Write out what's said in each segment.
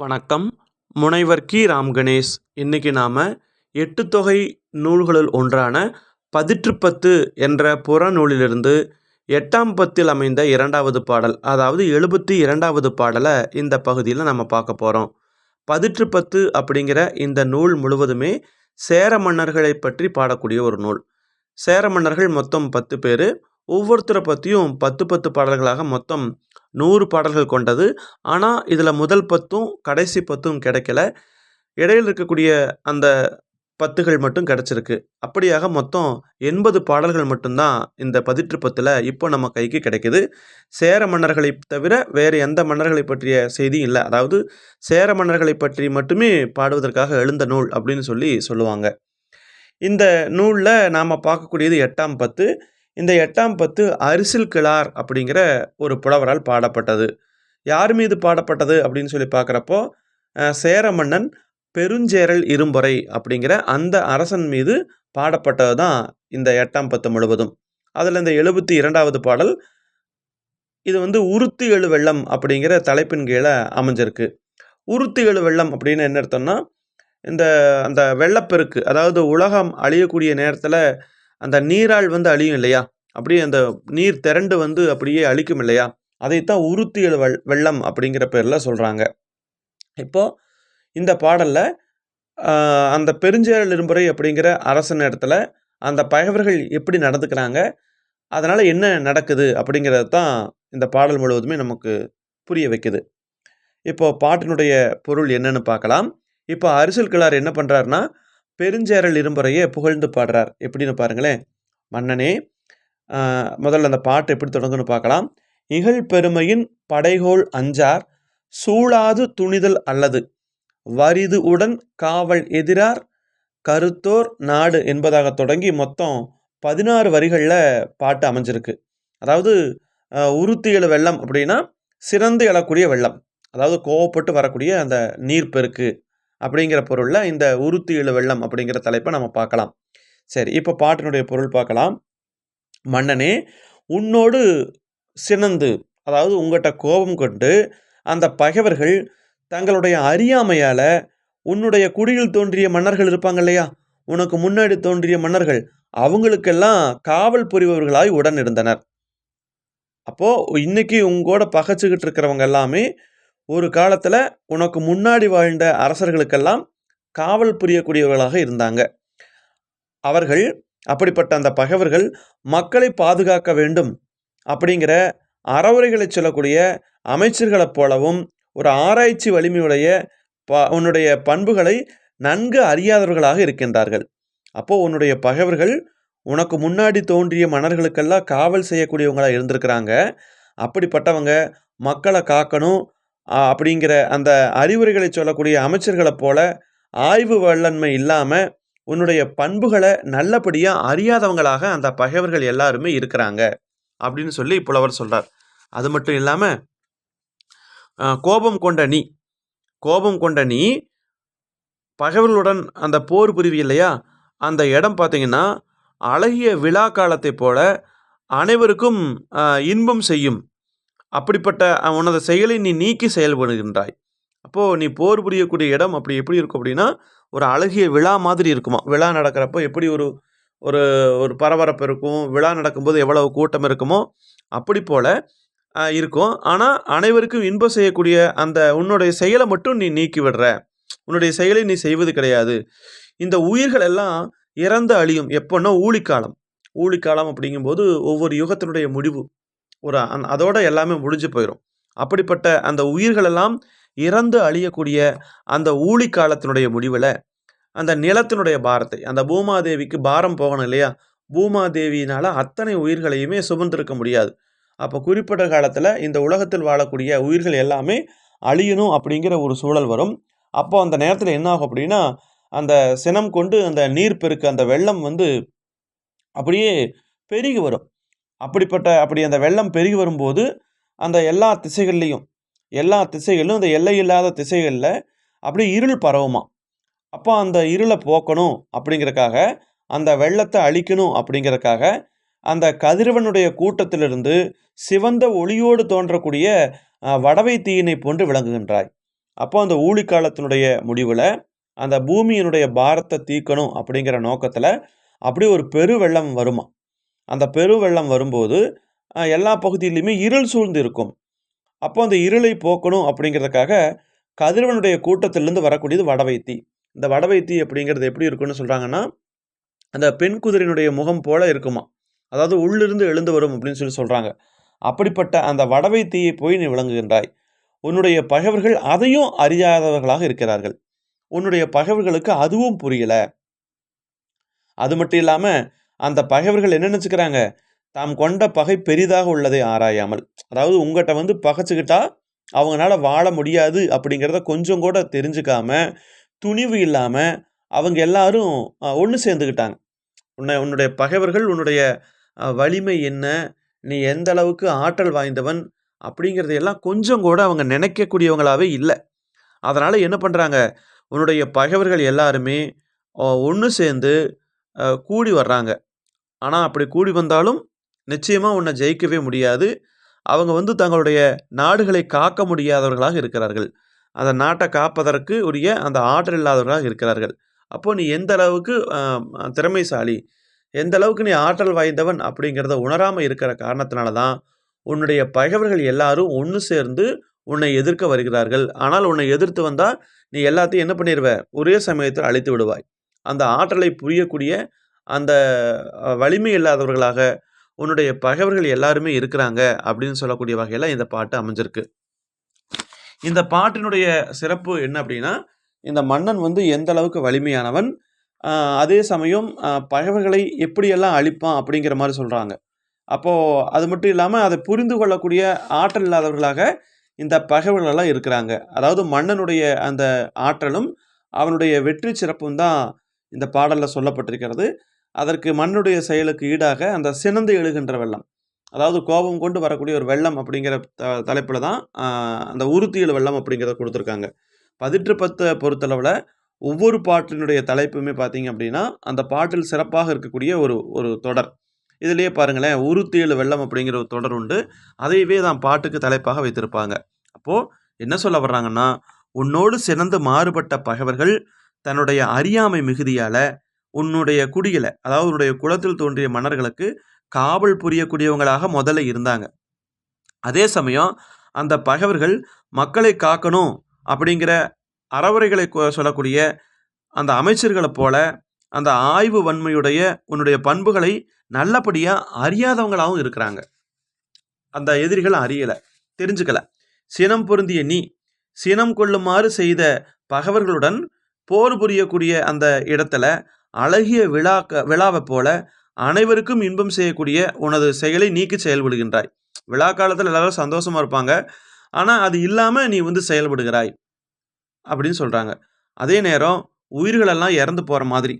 வணக்கம். முனைவர் கி. ராம் கணேஷ். இன்னைக்கு நாம் எட்டு தொகை நூல்களுள் ஒன்றான பதிற்றுப்பத்து என்ற புறநூலிலிருந்து எட்டாம் பத்தில் அமைந்த இரண்டாவது பாடல் அதாவது எழுபத்தி இரண்டாவது பாடலை இந்த பகுதியில் நம்ம பார்க்க போகிறோம் பதிற்றுப்பத்து அப்படிங்கிற இந்த நூல் முழுவதுமே சேர மன்னர்களை பற்றி பாடக்கூடிய ஒரு நூல். சேர மன்னர்கள் மொத்தம் பத்து பேர். ஒவ்வொருத்தரை பற்றியும் பத்து பத்து பாடல்களாக மொத்தம் நூறு பாடல்கள் கொண்டது. ஆனால் இதில் முதல் பத்தும் கடைசி பத்தும் கிடைக்கல. இடையில் இருக்கக்கூடிய அந்த பத்துகள் மட்டும் கிடச்சிருக்கு. அப்படியாக மொத்தம் எண்பது பாடல்கள் மட்டும்தான் இந்த பதிற்று பத்தில் இப்போ நம்ம கைக்கு கிடைக்கிது. சேர மன்னர்களை தவிர வேறு எந்த மன்னர்களை பற்றிய செய்தியும் இல்லை. அதாவது சேர மன்னர்களை பற்றி மட்டுமே பாடுவதற்காக எழுந்த நூல் அப்படின்னு சொல்லி சொல்லுவாங்க. இந்த நூலில் நாம் பார்க்கக்கூடியது எட்டாம் பத்து. இந்த எட்டாம் பத்து அரிசில் கிளார் அப்படிங்கிற ஒரு புலவரால் பாடப்பட்டது. யார் மீது பாடப்பட்டது அப்படின்னு சொல்லி பார்க்குறப்போ சேர மன்னன் பெருஞ்சேரல் இரும்பொறை அப்படிங்கிற அந்த அரசன் மீது பாடப்பட்டது தான் இந்த எட்டாம் பத்து முழுவதும். அதில் இந்த எழுபத்தி இரண்டாவது பாடல் இது வந்து உருத்து எழு வெள்ளம் அப்படிங்கிற தலைப்பின் கீழே அமைஞ்சிருக்கு. உருத்து எழு வெள்ளம் அப்படின்னு என்ன அர்த்தம்னா இந்த அந்த வெள்ளப்பெருக்கு அதாவது உலகம் அழியக்கூடிய நேரத்தில் அந்த நீரால் வந்து அழியும் இல்லையா? அப்படியே அந்த நீர் திரண்டு வந்து அப்படியே அழிக்கும் இல்லையா? அதைத்தான் உருத்தியல் வெள் வெள்ளம் அப்படிங்கிற பேரில் சொல்கிறாங்க இப்போ இந்த பாடலில் அந்த பெருஞ்சேரல் இரும்புரை அப்படிங்கிற அரசன் இடத்துல அந்த பகைவர்கள் எப்படி நடந்துக்கிறாங்க? அதனால் என்ன நடக்குது? அப்படிங்கிறது தான் இந்த பாடல் முழுவதுமே நமக்கு புரிய வைக்குது. இப்போ பாட்டினுடைய பொருள் என்னன்னு பார்க்கலாம். இப்போ அரிசல் கிளார் என்ன பண்ணுறாருன்னா பெருஞ்சேரல் இரும்புறையே புகழ்ந்து பாடுறார். எப்படின்னு பாருங்களேன். மன்னனே முதல்ல அந்த பாட்டு எப்படி தொடங்குன்னு பார்க்கலாம். இகழ் பெருமையின் படைகோள் அஞ்சார் சூழாது துணிதல் அல்லது வரிது உடன் காவல் எதிரார் கருத்தோர் நாடு என்பதாக தொடங்கி மொத்தம் பதினாறு வரிகளில் பாட்டு அமைஞ்சிருக்கு. அதாவது உருத்தியல் வெள்ளம் அப்படின்னா சிறந்து எழக்கூடிய வெள்ளம். அதாவது கோவப்பட்டு வரக்கூடிய அந்த நீர்ப்பெருக்கு. அப்படிங்கிற பொருளில் இந்த உருத்தி இழு வெள்ளம் அப்படிங்கிற தலைப்பை நம்ம பார்க்கலாம். சரி இப்போ பாட்டினுடைய பொருள் பார்க்கலாம். மன்னனே உன்னோடு சினந்து அதாவது உங்கள்கிட்ட கோபம் கொண்டு அந்த பகைவர்கள் தங்களுடைய அறியாமையால் உன்னுடைய குடியில் தோன்றிய மன்னர்கள் இருப்பாங்க இல்லையா? உனக்கு முன்னாடி தோன்றிய மன்னர்கள் அவங்களுக்கெல்லாம் காவல் புரிபவர்களாய் உடன் இருந்தனர். அப்போது இன்றைக்கி உங்களோட பகைச்சிக்கிட்டு இருக்கிறவங்க எல்லாமே ஒரு காலத்தில் உனக்கு முன்னாடி வாழ்ந்த அரசர்களுக்கெல்லாம் காவல் புரியக்கூடியவர்களாக இருந்தாங்க. அவர்கள் அப்படிப்பட்ட அந்த பகைவர்கள் மக்களை பாதுகாக்க வேண்டும் அப்படிங்கிற அறவுரைகளை சொல்லக்கூடிய அமைச்சர்களைப் போலவும் ஒரு ஆராய்ச்சி வலிமையுடைய ப உன்னுடைய பண்புகளை நன்கு அறியாதவர்களாக இருக்கின்றார்கள். அப்போது உன்னுடைய பகைவர்கள் உனக்கு முன்னாடி தோன்றிய மன்னர்களுக்கெல்லாம் காவல் செய்யக்கூடியவங்களாக இருந்திருக்கிறாங்க. அப்படிப்பட்டவங்க மக்களை காக்கணும் அப்படிங்கிற அந்த அறிவுரைகளை சொல்லக்கூடிய அமைச்சர்களைப் போல ஆய்வு வல்லன்மை இல்லாமல் உன்னுடைய பண்புகளை நல்லபடியாக அறியாதவங்களாக அந்த பகைவர்கள் எல்லாருமே இருக்கிறாங்க அப்படின்னு சொல்லி புலவர் சொல்கிறார் அது மட்டும் இல்லாமல் கோபம் கொண்ட நீ கோபம் கொண்ட நீ பகைவர்களுடன் அந்த போர் புரிவி இல்லையா? அந்த இடம் பார்த்தீங்கன்னா அழகிய விழா காலத்தை போல அனைவருக்கும் இன்பம் செய்யும் அப்படிப்பட்ட உனது செயலை நீ நீக்கி செயல்படுகின்றாய். அப்போது நீ போர் புரியக்கூடிய இடம் அப்படி எப்படி இருக்கும் அப்படின்னா ஒரு அழகிய விழா மாதிரி இருக்குமா? விழா நடக்கிறப்போ எப்படி ஒரு ஒரு ஒரு பரபரப்பு இருக்கும்? விழா நடக்கும்போது எவ்வளவு கூட்டம் இருக்குமோ அப்படி போல இருக்கும். ஆனால் அனைவருக்கும் இன்பம் செய்யக்கூடிய அந்த உன்னுடைய செயலை மட்டும் நீ நீக்கி விடுற. உன்னுடைய செயலை நீ செய்வது கிடையாது. இந்த உயிர்கள் எல்லாம் இறந்து அழியும். எப்போன்னா ஊழிக்காலம். ஊழிக்காலம் அப்படிங்கும்போது ஒவ்வொரு யுகத்தினுடைய முடிவு. ஒரு அந் அதோட எல்லாமே முடிஞ்சு போயிடும் அப்படிப்பட்ட அந்த உயிர்களெல்லாம் இறந்து அழியக்கூடிய அந்த ஊழி காலத்தினுடைய முடிவில் அந்த நிலத்தினுடைய பாரத்தை அந்த பூமாதேவிக்கு பாரம் போகணும் இல்லையா? பூமாதேவியினால் அத்தனை உயிர்களையுமே சுமந்திருக்க முடியாது. அப்போ குறிப்பிட்ட காலத்தில் இந்த உலகத்தில் வாழக்கூடிய உயிர்கள் எல்லாமே அழியணும் அப்படிங்கிற ஒரு சூழல் வரும். அப்போ அந்த நேரத்தில் என்ன ஆகும் அப்படின்னா அந்த சினம் கொண்டு அந்த நீர் பெருக்கு அந்த வெள்ளம் வந்து அப்படியே பெருகி வரும். அப்படிப்பட்ட அப்படி அந்த வெள்ளம் பெருகி வரும்போது அந்த எல்லா திசைகள்லையும் எல்லா திசைகளிலும் அந்த எல்லை இல்லாத திசைகளில் அப்படியே இருள் பரவுமா? அப்போ அந்த இருளை போக்கணும் அப்படிங்கறக்காக அந்த வெள்ளத்தை அழிக்கணும் அப்படிங்கிறக்காக அந்த கதிரவனுடைய கூட்டத்திலிருந்து சிவந்த ஒளியோடு தோன்றக்கூடிய வடவை தீயினை போன்று விளங்குகின்றாய். அப்போ அந்த ஊழிக்காலத்தினுடைய முடிவில் அந்த பூமியினுடைய பாரத்தை தீர்க்கணும் அப்படிங்கிற நோக்கத்தில் அப்படியே ஒரு பெரு வெள்ளம் வருமா? அந்த பெரு வெள்ளம் வரும்போது எல்லா பகுதியிலையுமே இருள் சூழ்ந்து இருக்கும் அப்போ அந்த இருளை போக்கணும் அப்படிங்கிறதுக்காக கதிரவனுடைய கூட்டத்திலேருந்து வரக்கூடியது வடவைத்தி. இந்த வடவைத்தி அப்படிங்கிறது எப்படி இருக்குன்னு சொல்கிறாங்கன்னா அந்த பெண் குதிரையினுடைய முகம் போல இருக்குமா. அதாவது உள்ளிருந்து எழுந்து வரும் அப்படின்னு சொல்லி சொல்கிறாங்க அப்படிப்பட்ட அந்த வடவைத்தியை போய் நீ விளங்குகின்றாய். உன்னுடைய பகைவர்கள் அதையும் அறியாதவர்களாக இருக்கிறார்கள். உன்னுடைய பகைவர்களுக்கு அதுவும் புரியல. அது மட்டும் இல்லாமல் அந்த பகைவர்கள் என்ன நினச்சிக்கிறாங்க? தாம் கொண்ட பகை பெரிதாக உள்ளதை ஆராயாமல். அதாவது உங்கள்கிட்ட வந்து பகைச்சிக்கிட்டா அவங்களால வாழ முடியாது அப்படிங்கிறத கொஞ்சம் கூட தெரிஞ்சுக்காம துணிவு இல்லாமல் அவங்க எல்லாரும் ஒன்று சேர்ந்துக்கிட்டாங்க. உன்னை உன்னுடைய பகைவர்கள் உன்னுடைய வலிமை என்ன? நீ எந்த அளவுக்கு ஆற்றல் வாய்ந்தவன்? அப்படிங்கிறதையெல்லாம் கொஞ்சம் கூட அவங்க நினைக்கக்கூடியவங்களாவே இல்லை. அதனால் என்ன பண்ணுறாங்க உன்னுடைய பகைவர்கள் எல்லாருமே ஒன்று சேர்ந்து கூடி வர்றாங்க. ஆனால் அப்படி கூடி வந்தாலும் நிச்சயமாக உன்னை ஜெயிக்கவே முடியாது. அவங்க வந்து தங்களுடைய நாடுகளை காக்க முடியாதவர்களாக இருக்கிறார்கள். அந்த நாட்டை காப்பதற்கு உரிய அந்த ஆற்றல் இல்லாதவர்களாக இருக்கிறார்கள். அப்போது நீ எந்த அளவுக்கு திறமைசாலி எந்த அளவுக்கு நீ ஆற்றல் வாய்ந்தவன் அப்படிங்கிறத உணராமல் இருக்கிற காரணத்தினால தான் உன்னுடைய பகைவர்கள் எல்லாரும் ஒன்று சேர்ந்து உன்னை எதிர்க்க வருகிறார்கள். ஆனால் உன்னை எதிர்த்து வந்தால் நீ எல்லாத்தையும் என்ன பண்ணிடுவ ஒரே சமயத்தில் அழித்து விடுவாய். அந்த ஆற்றலை புரியக்கூடிய அந்த வலிமை இல்லாதவர்களாக உன்னுடைய பகைவர்கள் எல்லாருமே இருக்கிறாங்க அப்படின்னு சொல்லக்கூடிய வகையில் இந்த பாட்டு அமைஞ்சிருக்கு. இந்த பாட்டினுடைய சிறப்பு என்ன அப்படின்னா இந்த மன்னன் வந்து எந்த அளவுக்கு வலிமையானவன் அதே சமயம் பகைவர்களை எப்படியெல்லாம் அழிப்பான் அப்படிங்கிற மாதிரி சொல்கிறாங்க அப்போது அது மட்டும் இல்லாமல் அதை புரிந்து கொள்ளக்கூடிய ஆற்றல் இல்லாதவர்களாக இந்த பகைவர்களெல்லாம் இருக்கிறாங்க. அதாவது மன்னனுடைய அந்த ஆற்றலும் அவனுடைய வெற்றி சிறப்பும் தான் இந்த பாடலில் சொல்லப்பட்டிருக்கிறது. அதற்கு மண்ணுடைய செயலுக்கு ஈடாக அந்த சினந்து எழுகின்ற வெள்ளம். அதாவது கோபம் கொண்டு வரக்கூடிய ஒரு வெள்ளம் அப்படிங்கிற த தலைப்பில் தான் அந்த உறுத்தியல் வெள்ளம் அப்படிங்கிறத கொடுத்துருக்காங்க. பதிற்று பத்தை பொறுத்தளவில் ஒவ்வொரு பாட்டினுடைய தலைப்புமே பார்த்தீங்க அப்படின்னா அந்த பாட்டில் சிறப்பாக இருக்கக்கூடிய ஒரு ஒரு தொடர். இதுலேயே பாருங்களேன் உருத்தியல் வெள்ளம் அப்படிங்கிற ஒரு தொடர் உண்டு. அதையவே தான் பாட்டுக்கு தலைப்பாக வைத்திருப்பாங்க. அப்போது என்ன சொல்ல வர்றாங்கன்னா உன்னோடு சிறந்து மாறுபட்ட பகைவர்கள் தன்னுடைய அறியாமை மிகுதியால் உன்னுடைய குடியில அதாவது உன்னுடைய குலத்தில் தோன்றிய மன்னர்களுக்கு காவல் புரியக்கூடியவங்களாக முதல்ல இருந்தாங்க. அதே சமயம் அந்த பகைவர்கள் மக்களை காக்கணும் அப்படிங்கிற அறவுரைகளை கொ- சொல்லக்கூடிய அந்த அமைச்சர்களைப் போல அந்த ஆய்வு வன்மையுடைய உன்னுடைய பண்புகளை நல்லபடியாக அறியாதவங்களாகவும் இருக்கிறாங்க. அந்த எதிரிகள் அறியலை தெரிஞ்சுக்கல. சினம் பொருந்திய நீ சினம் கொள்ளுமாறு செய்த பகைவர்களுடன் போர் புரியக்கூடிய அந்த இடத்துல அழகிய விழாக்க விழாவை போல அனைவருக்கும் இன்பம் செய்யக்கூடிய உனது செயலை நீக்கி செயல்படுகின்றாய். விழா காலத்தில் எல்லாரும் சந்தோஷமாக இருப்பாங்க. ஆனால் அது இல்லாமல் நீ வந்து செயல்படுகிறாய். அப்படின்னு சொல்கிறாங்க அதே நேரம் உயிர்களெல்லாம் இறந்து போகிற மாதிரி.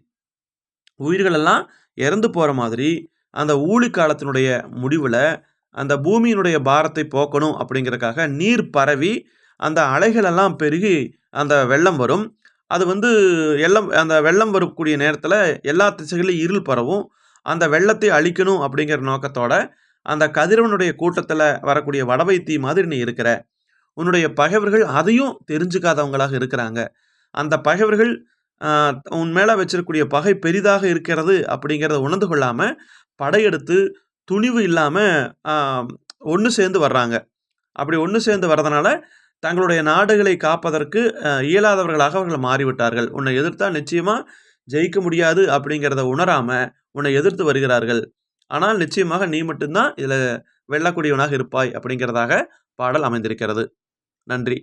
உயிர்களெல்லாம் இறந்து போகிற மாதிரி அந்த ஊழி காலத்தினுடைய முடிவில் அந்த பூமியினுடைய பாரத்தை போக்கணும் அப்படிங்கிறதுக்காக நீர் பரவி அந்த அலைகளெல்லாம் பெருகி அந்த வெள்ளம் வரும். அது வந்து எல்லாம் அந்த வெள்ளம் வரக்கூடிய நேரத்தில் எல்லா திசைகளிலும் இருள் பரவும். அந்த வெள்ளத்தை அழிக்கணும் அப்படிங்கிற நோக்கத்தோட அந்த கதிரவனுடைய கூட்டத்தில் வரக்கூடிய வடவைத்தி மாதிரி நீ இருக்கிற உன்னுடைய பகைவர்கள் அதையும் தெரிஞ்சுக்காதவங்களாக இருக்கிறாங்க. அந்த பகைவர்கள் உன் மேலே வச்சிருக்கக்கூடிய பகை பெரிதாக இருக்கிறது அப்படிங்கிறத உணர்ந்து கொள்ளாமல் படையெடுத்து துணிவு இல்லாமல் ஒன்று சேர்ந்து வர்றாங்க. அப்படி ஒன்று சேர்ந்து வர்றதுனால தங்களுடைய நாடுகளை காப்பதற்கு இயலாதவர்களாக அவர்கள் மாறிவிட்டார்கள். உன்னை எதிர்த்தா நிச்சயமாக ஜெயிக்க முடியாது அப்படிங்கிறத உணராமல் உன்னை எதிர்த்து வருகிறார்கள். ஆனால் நிச்சயமாக நீ மட்டும்தான் இதில் வெல்லக்கூடியவனாக இருப்பாய் அப்படிங்கிறதாக பாடல் அமைந்திருக்கிறது. நன்றி.